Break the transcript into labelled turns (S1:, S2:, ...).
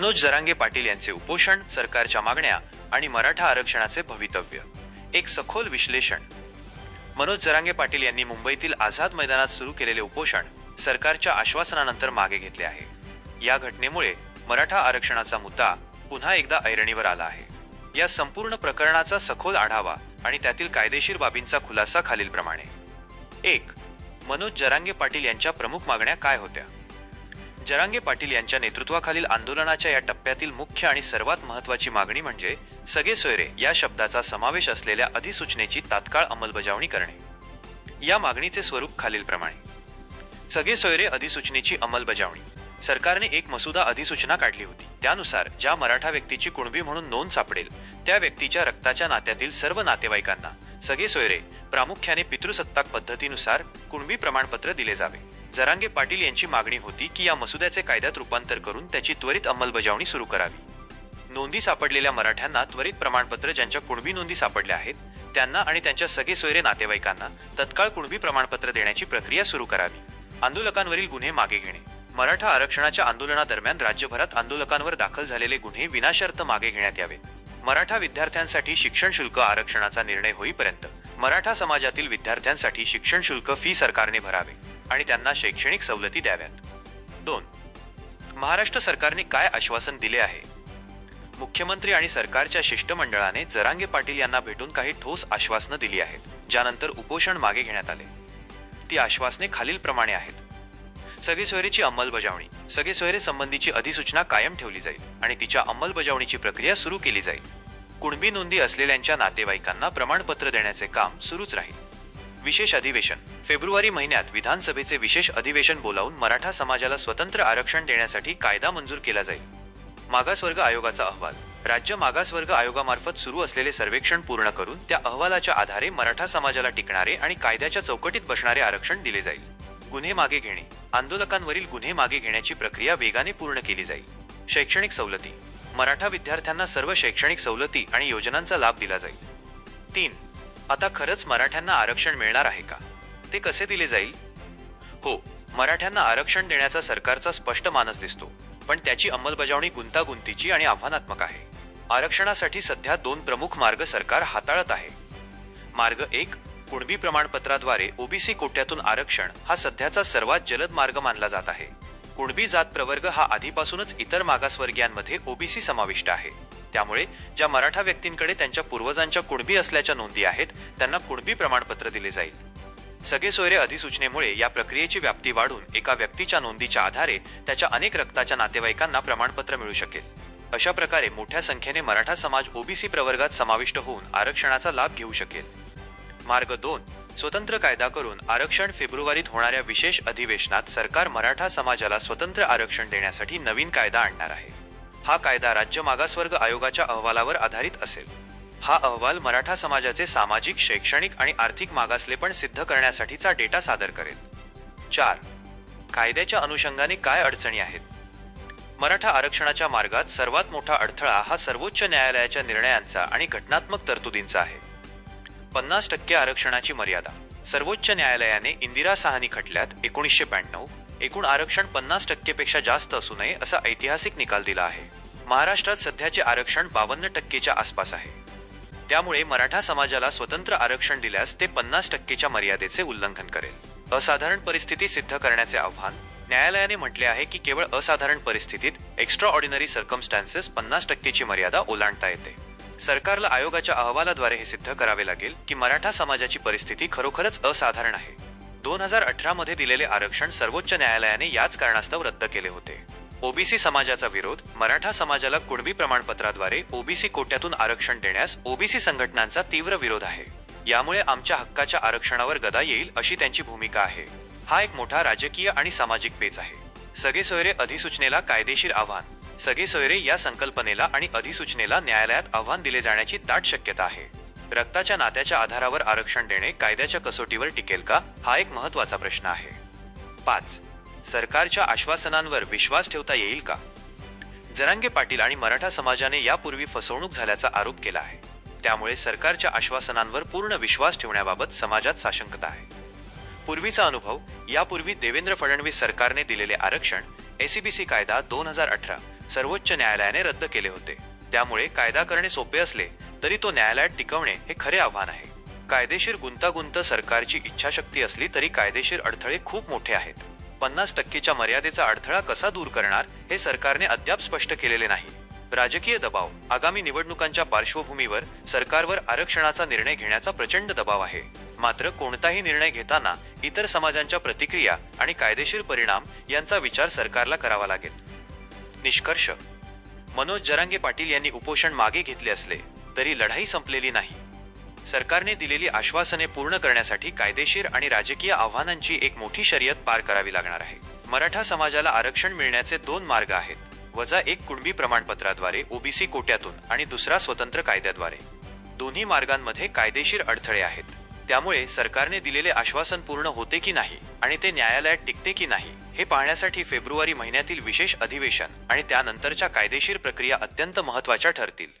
S1: मनोज जरांगे पाटील यांचे उपोषण सरकारच्या मागण्या आणि मराठा आरक्षणाचे भवितव्य. एक सखोल विश्लेषण. मनोज जरांगे पाटील यांनी मुंबईतील आझाद मैदानात सुरू केलेले उपोषण सरकारच्या आश्वासनानंतर मागे घेतले आहे. या घटनेमुळे मराठा आरक्षणाचा मुद्दा पुन्हा एकदा ऐरणीवर आला आहे. या संपूर्ण प्रकरणाचा सखोल आढावा आणि त्यातील कायदेशीर बाबींचा खुलासा खालीलप्रमाणे. एक मनोज जरांगे पाटील यांच्या प्रमुख मागण्या काय होत्या? जरांगे पाटील यांच्या नेतृत्वाखालील आंदोलनाच्या या टप्प्यातील मुख्य आणि सर्वात महत्वाची मागणी म्हणजे सगळे सोयरे या शब्दाचा समावेश असलेल्या अधिसूचनेची तात्काळ अंमलबजावणी करणे. या मागणीचे स्वरूप खालीलप्रमाणे. सगळे सोयरे अधिसूचनेची अंमलबजावणी. सरकारने एक मसुदा अधिसूचना काढली होती. त्यानुसार ज्या मराठा व्यक्तीची कुणबी म्हणून नोंद सापडेल त्या व्यक्तीच्या रक्ताच्या नात्यातील सर्व नातेवाईकांना सगळे सोयरे प्रामुख्याने पितृसत्ताक पद्धतीनुसार कुणबी प्रमाणपत्र दिले जावे. जरांगे पाटील यांची मागणी होती की या मसुद्याचे कायद्यात रूपांतर करून त्याची त्वरित अंमलबजावणी सुरू करावी. नोंदी सापडलेल्या मराठ्यांना त्वरित प्रमाणपत्र ज्यांच्या कुणबी नोंदी सापडल्या आहेत त्यांना आणि त्यांच्या सगळे सोयरे नातेवाईकांना तत्काळ कुणबी प्रमाणपत्र देण्याची प्रक्रिया सुरू करावी. आंदोलकांवरील गुन्हे मागे घेणे. मराठा आरक्षणाच्या आंदोलनादरम्यान राज्यभरात आंदोलकांवर दाखल झालेले गुन्हे विनाशर्त मागे घेण्यात यावेत मराठा विद्यार्थ्यांसाठी शिक्षण शुल्क आरक्षणाचा निर्णय होईपर्यंत मराठा समाजातील विद्यार्थ्यांसाठी शिक्षण शुल्क फी सरकारने भरावे. आणि त्यांना शैक्षणिक सवलती द्याव्यात. दोन महाराष्ट्र सरकारने काय आश्वासन दिले आहे? मुख्यमंत्री आणि सरकारच्या शिष्टमंडळाने जरांगे पाटील यांना भेटून काही ठोस आश्वासनं दिली आहेत ज्यानंतर उपोषण मागे घेण्यात आले. ती आश्वासने खालीलप्रमाणे आहेत. सगळे सोयरीची अंमलबजावणी सगळे सोयरे संबंधीची अधिसूचना कायम ठेवली जाईल आणि तिच्या अंमलबजावणीची प्रक्रिया सुरू केली जाईल. कुणबी नोंदी असलेल्यांच्या नातेवाईकांना प्रमाणपत्र देण्याचे काम सुरूच राहील. विशेष अधिवेशन. फेब्रुवारी महिन्यात विधानसभेचे विशेष अधिवेशन बोलावून मराठा समाजाला स्वतंत्र आरक्षण देण्यासाठी कायदा मंजूर केला जाईल. मागासवर्ग आयोगाचा अहवाल. राज्य मागासवर्ग आयोगामार्फत सुरू असलेले सर्वेक्षण पूर्ण करून त्या अहवालाच्या आधारे मराठा समाजाला टिकणारे आणि कायद्याच्या चौकटीत बसणारे आरक्षण दिले जाईल. गुन्हे मागे घेणे. आंदोलकांवरील गुन्हे मागे घेण्याची प्रक्रिया वेगाने पूर्ण केली जाईल. शैक्षणिक सवलती. मराठा विद्यार्थ्यांना सर्व शैक्षणिक सवलती आणि योजनांचा लाभ दिला जाईल. तीन. आता खरंच मराठ्यांना आरक्षण मिळणार आहे का? ते कसे दिले जाईल? हो मराठ्यांना आरक्षण देण्याचा सरकारचा स्पष्ट मानस दिसतो पण त्याची अंमलबजावणी गुंतागुंतीची आणि आव्हानात्मक आहे. आरक्षणासाठी सध्या दोन प्रमुख मार्ग सरकार हाताळत आहे. मार्ग एक कुणबी प्रमाणपत्राद्वारे ओबीसी कोट्यातून आरक्षण हा सध्याचा सर्वात जलद मार्ग मानला जात आहे. कुणबी जात प्रवर्ग हा आधीपासूनच इतर मागासवर्गीयांमध्ये ओबीसी समाविष्ट आहे. त्यामुळे ज्या मराठा व्यक्तींकडे त्यांच्या पूर्वजांच्या कुणबी असल्याच्या नोंदी आहेत त्यांना कुणबी प्रमाणपत्र दिले जाईल. सगळे सोयरे अधिसूचनेमुळे या प्रक्रियेची व्याप्ती वाढून एका व्यक्तीच्या नोंदीच्या आधारे त्याच्या अनेक रक्ताच्या नातेवाईकांना प्रमाणपत्र मिळू शकेल. अशा प्रकारे मोठ्या संख्येने मराठा समाज ओबीसी प्रवर्गात समाविष्ट होऊन आरक्षणाचा लाभ घेऊ शकेल. मार्ग दोन स्वतंत्र कायदा करून आरक्षण फेब्रुवारीत होणाऱ्या विशेष अधिवेशनात सरकार मराठा समाजाला स्वतंत्र आरक्षण देण्यासाठी नवीन कायदा आणणार आहे. हा कायदा राज्य मागासवर्ग आयोगाच्या अहवालावर आधारित असेल. हा अहवाल मराठा समाजाचे सामाजिक शैक्षणिक आणि आर्थिक मागासलेपण सिद्ध करण्यासाठीचा डेटा सादर करेल. चार. कायद्याच्या अनुषंगाने काय अडचणी आहेत? मराठा आरक्षणाच्या मार्गात सर्वात मोठा अडथळा हा सर्वोच्च न्यायालयाच्या निर्णयांचा आणि घटनात्मक तरतुदींचा आहे. पन्नास टक्के आरक्षणाची मर्यादा सर्वोच्च न्यायालयाने इंदिरा साहनी खटल्यात एकोणीसशे ब्याण्णव एकूण आरक्षण पन्नास टक्केपेक्षा जास्त असू नये असा ऐतिहासिक निकाल दिला आहे. महाराष्ट्रात सध्याचे आरक्षण बावन्न टक्केच्या आसपास आहे. त्यामुळे मराठा समाजाला स्वतंत्र आरक्षण दिल्यास ते पन्नास टक्केच्या मर्यादेचे उल्लंघन करेल. असाधारण परिस्थिती सिद्ध करण्याचे आव्हान. न्यायालयाने म्हटले आहे की केवळ असाधारण परिस्थितीत एक्स्ट्रा ऑर्डिनरी सर्कमस्टान्सेस पन्नास टक्केची मर्यादा ओलांडता येते. सरकारला आयोगाच्या अहवालाद्वारे हे सिद्ध करावे लागेल की मराठा समाजाची परिस्थिती खरोखरच असाधारण आहे. दोन हजार अठरामध्ये दिलेले आरक्षण सर्वोच्च न्यायालयाने याच कारणास्तव रद्द केले होते. ओबीसी समाजाचा विरोध मराठा समाजाला कुणबी प्रमाणपत्राद्वारे ओबीसी कोट्यातून आरक्षण देण्यास ओबीसी संघटनांचा तीव्र विरोध आहे. यामुळे आमच्या हक्काच्या आरक्षणावर गदा येईल अशी त्यांची भूमिका आहे. हा एक मोठा राजकीय आणि सामाजिक पेच आहे. सगळे सोयरे अधिसूचनेला कायदेशीर आव्हान. सगळे सोयरे या संकल्पनेला आणि अधिसूचनेला न्यायालयात आव्हान दिले जाण्याची दाट शक्यता आहे. रक्ताच्या नात्याच्या आधारावर आरक्षण देणे कायद्याच्या कसोटीवर टिकेल का हा एक महत्त्वाचा प्रश्न आहे. पाच. सरकारच्या आश्वासनांवर विश्वास ठेवता येईल का? जरांगे पाटील आणि मराठा समाजाने यापूर्वी फसवणूक झाल्याचा आरोप केला आहे. त्यामुळे सरकारच्या आश्वासनांवर पूर्ण विश्वास ठेवण्याबाबत समाजात साशंकता आहे. पूर्वीचा अनुभव यापूर्वी देवेंद्र फडणवीस सरकारने दिलेले आरक्षण एसीबीसी कायदा दोन हजार अठरा सर्वोच्च न्यायालयाने रद्द केले होते. त्यामुळे कायदा करणे सोपे असले तरी तो न्यायालयात टिकवणे हे खरे आव्हान आहे. कायदेशीर गुंतागुंत सरकारची इच्छाशक्ती असली तरी कायदेशीर अडथळे खूप मोठे आहेत. पन्नास टक्केच्या मर्यादेचा अडथळा कसा दूर करणार हे सरकारने अद्याप स्पष्ट केलेले नाही. राजकीय दबाव आगामी निवडणुकांच्या पार्श्वभूमीवर सरकारवर आरक्षणाचा निर्णय घेण्याचा प्रचंड दबाव आहे. मात्र कोणताही निर्णय घेताना इतर समाजांच्या प्रतिक्रिया आणि कायदेशीर परिणाम यांचा विचार सरकारला करावा लागेल. निष्कर्ष. मनोज जरांगे पाटील यांनी उपोषण मागे घेतले असले तरी लढाई संपलेली नाही. सरकारने दिलेली आश्वासने पूर्ण करण्यासाठी कायदेशीर आणि राजकीय आव्हानांची एक मोठी शर्यत पार करावी लागणार आहे. मराठा समाजाला आरक्षण मिळण्याचे दोन मार्ग आहेत. वजा एक कुणबी प्रमाणपत्राद्वारे ओबीसी कोट्यातून आणि दुसरा स्वतंत्र कायद्याद्वारे. दोन्ही मार्गांमध्ये कायदेशीर अडथळे आहेत. त्यामुळे सरकारने दिलेले आश्वासन पूर्ण होते की नाही आणि ते न्यायालयात टिकते की नाही हे पाहण्यासाठी फेब्रुवारी महिन्यातील विशेष अधिवेशन आणि त्यानंतरच्या कायदेशीर प्रक्रिया अत्यंत महत्त्वाच्या ठरतील.